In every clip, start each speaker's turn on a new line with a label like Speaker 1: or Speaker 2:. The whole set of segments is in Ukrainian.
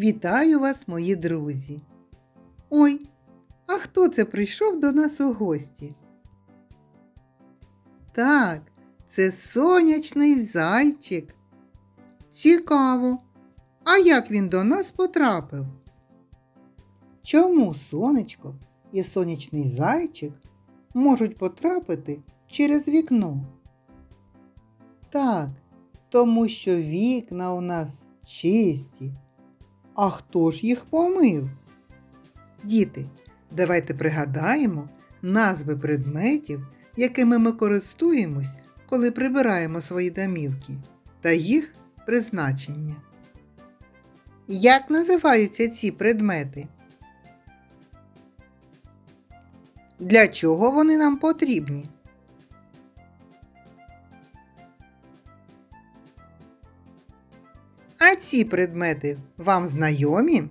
Speaker 1: Вітаю вас, мої друзі! Ой, а хто це прийшов до нас у гості? Так, це сонячний зайчик. Цікаво. А як він до нас потрапив? Чому сонечко і сонячний зайчик можуть потрапити через вікно? Так, тому що вікна у нас чисті. А хто ж їх помив? Діти, давайте пригадаємо назви предметів, якими ми користуємось, коли прибираємо свої домівки, та їх призначення. Як називаються ці предмети? Для чого вони нам потрібні? А ці предмети вам знайомі?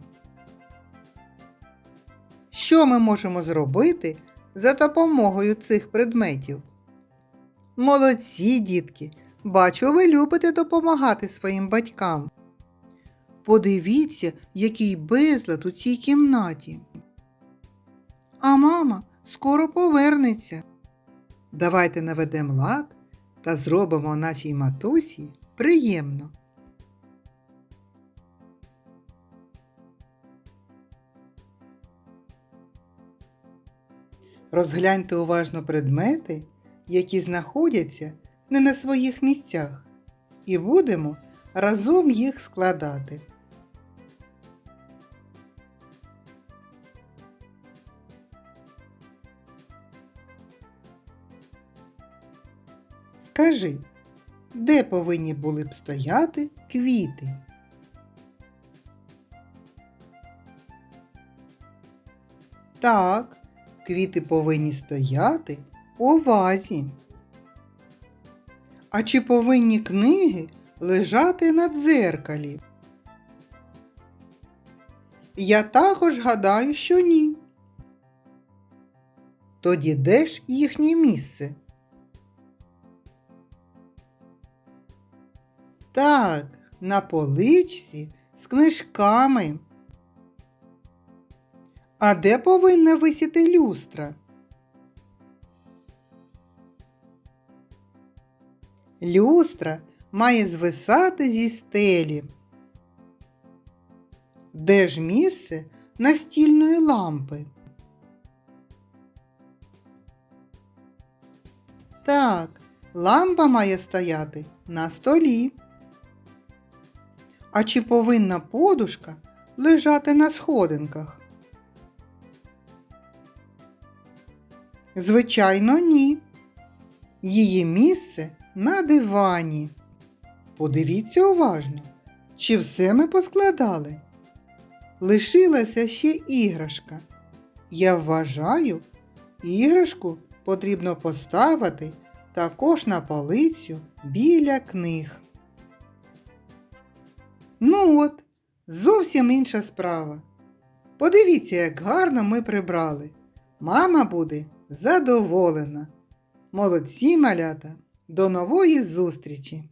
Speaker 1: Що ми можемо зробити за допомогою цих предметів? Молодці, дітки! Бачу, ви любите допомагати своїм батькам. Подивіться, який безлад у цій кімнаті. А мама скоро повернеться. Давайте наведемо лад та зробимо нашій матусі приємно. Розгляньте уважно предмети, які знаходяться не на своїх місцях, і будемо разом їх складати. Скажи, де повинні були б стояти квіти? Так, квіти повинні стояти у вазі. А чи повинні книги лежати на дзеркалі? Я також гадаю, що ні. Тоді де ж їхнє місце? Так, на поличці з книжками. А де повинна висіти люстра? Люстра має звисати зі стелі. Де ж місце настільної лампи? Так, лампа має стояти на столі. А чи повинна подушка лежати на сходинках? Звичайно, ні. Її місце на дивані. Подивіться уважно, чи все ми поскладали. Лишилася ще іграшка. Я вважаю, іграшку потрібно поставити також на полицю біля книг. Ну от, зовсім інша справа. Подивіться, як гарно ми прибрали. Мама буде задоволена. Молодці малята! До нової зустрічі!